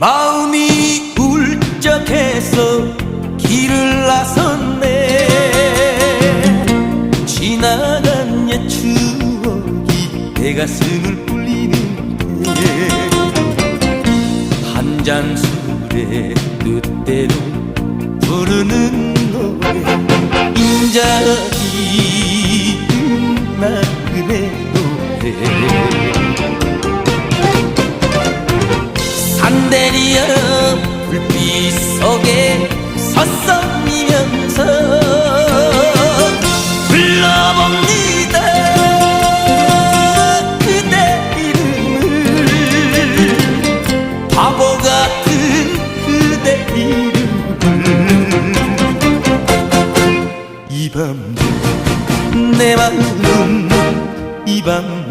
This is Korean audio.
마음이 울적해서 길을 나섰네. 지나간 옛 추억이 내 가슴을 울리는데 한 잔 술에 뜻대로 부르는 노래. 인자이 나그네 노래 산대리여 불빛 속에 서성이면서 불러봅니다. 그대 이름을. 바보 같은 그대 이름을. 이밤내 마음 이 밤